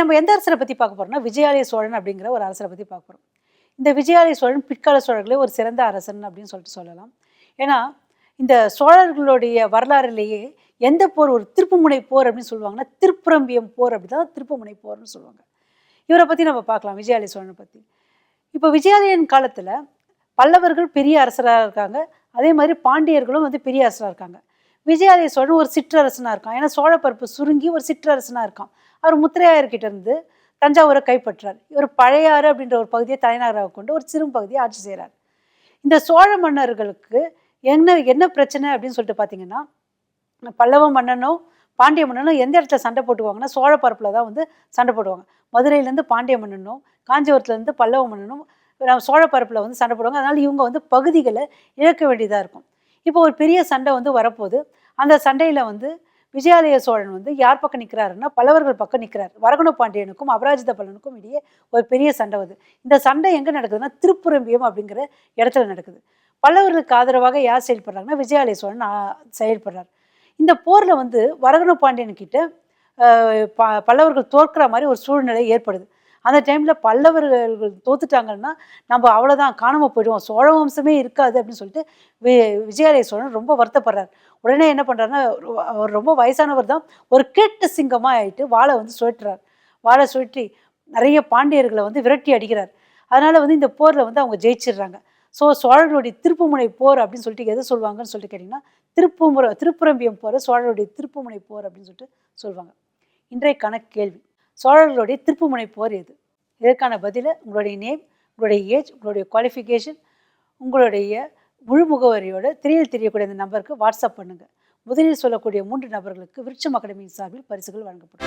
நம்ம எந்த அரசரை பற்றி பார்க்க போகிறோம்னா விஜயாலய சோழன் அப்படிங்கிற ஒரு அரசரை பற்றி பார்க்க போகிறோம் இந்த விஜயாலய சோழன் பிற்கால சோழர்களே ஒரு சிறந்த அரசன் அப்படின்னு சொல்லிட்டு சொல்லலாம். ஏன்னா இந்த சோழர்களுடைய வரலாறுலேயே எந்த போர் ஒரு திருப்புமுனை போர் அப்படின்னு சொல்லுவாங்கன்னா திருப்புரம்பியம் போர் அப்படி தான் திருப்புமுனை போர்னு சொல்லுவாங்க. இவரை பற்றி நம்ம பார்க்கலாம் விஜயாலய சோழனை பற்றி இப்போ விஜயாலயன் காலத்தில் பல்லவர்கள் பெரிய அரசராக இருக்காங்க. அதே மாதிரி பாண்டியர்களும் வந்து பெரிய அரசராக இருக்காங்க. விஜயாலய சோழன் ஒரு சிற்றரசனாக இருக்கான். ஏன்னா சோழப்பருப்பு சுருங்கி ஒரு சிற்றரசனாக இருக்கான். அவர் முத்திரையாயர்கிட்ட இருந்து தஞ்சாவூரை கைப்பற்றார். இவர் பழையாறு அப்படின்ற ஒரு பகுதியை தலைநகராக கொண்டு ஒரு சிறு பகுதியை ஆட்சி செய்கிறார் இந்த சோழ மன்னர்களுக்கு என்ன என்ன பிரச்சனை அப்படின்னு சொல்லிட்டு பார்த்தீங்கன்னா பல்லவ மன்னனும் பாண்டிய மன்னனும் எந்த இடத்துல சண்டை போட்டுவாங்கன்னா சோழ பரப்பில் தான் வந்து சண்டை போடுவாங்க. மதுரையிலேருந்து பாண்டிய மன்னனும் காஞ்சிபுரத்துலேருந்து பல்லவ மன்னனும் சோழ பரப்பில் வந்து சண்டை போடுவாங்க. அதனால் இவங்க வந்து பகுதிகளை இழக்க வேண்டியதாக இருக்கும். இப்போ ஒரு பெரிய சண்டை வந்து வரப்போகுது. அந்த சண்டையில் வந்து விஜயாலய சோழன் வந்து யார் பக்கம் நிற்கிறாருன்னா பல்லவர்கள் பக்கம் நிற்கிறார் வரகுண பாண்டியனுக்கும் அபராஜித பல்லனுக்கும் இடையே ஒரு பெரிய சண்டை வருது. இந்த சண்டை எங்கே நடக்குதுன்னா திருப்புரம்பியம் அப்படிங்கிற இடத்துல நடக்குது. பல்லவர்களுக்கு ஆதரவாக யார் செயல்படுறாங்கன்னா விஜயாலய சோழன் செயல்படுறார். இந்த போரில் வந்து வரகுண பாண்டியன்கிட்ட ப- பல்லவர்கள் தோற்கிற மாதிரி ஒரு சூழ்நிலை ஏற்படுது. அந்த டைமில் பல்லவர்கள் தோத்துட்டாங்கன்னா நம்ம அவ்வளோதான் காணாமல் போயிடுவோம். சோழ வம்சமே இருக்காது அப்படின்னு சொல்லிட்டு வி விஜயாலய சோழன் ரொம்ப வருத்தப்படுறார். உடனே என்ன பண்ணுறாருன்னா அவர் ரொம்ப வயசானவர் தான் ஒரு கேட்டு சிங்கமாக ஆயிட்டு வாழை வந்து சுழற்றுறார். வாழை சுழற்றி நிறைய பாண்டியர்களை வந்து விரட்டி அடிக்கிறார். அதனால் வந்து இந்த போரில் வந்து அவங்க ஜெயிச்சிடுறாங்க. ஸோ சோழர்களுடைய திருப்புமுனை போர் அப்படின்னு சொல்லிட்டு எதை சொல்லுவாங்கன்னு சொல்லிட்டு கேட்டிங்கன்னா திருப்புமுறை திருப்புரம்பியம் போர் சோழருடைய திருப்புமுனை போர் அப்படின்னு சொல்லிட்டு சொல்லுவாங்க. இன்றைக்கான கேள்வி. சோழர்களுடைய திருப்புமுனை போர் எது இதற்கான பதிலை உங்களுடைய நேம் உங்களுடைய ஏஜ் உங்களுடைய குவாலிஃபிகேஷன் உங்களுடைய முழு முகவரியோட திரையில் தெரியக்கூடிய இந்த நம்பருக்கு வாட்ஸ்அப் பண்ணுங்கள் முதலில் சொல்லக்கூடிய மூன்று நபர்களுக்கு விருட்சம் அகாடமியின் சார்பில் பரிசுகள் வழங்கப்படும்.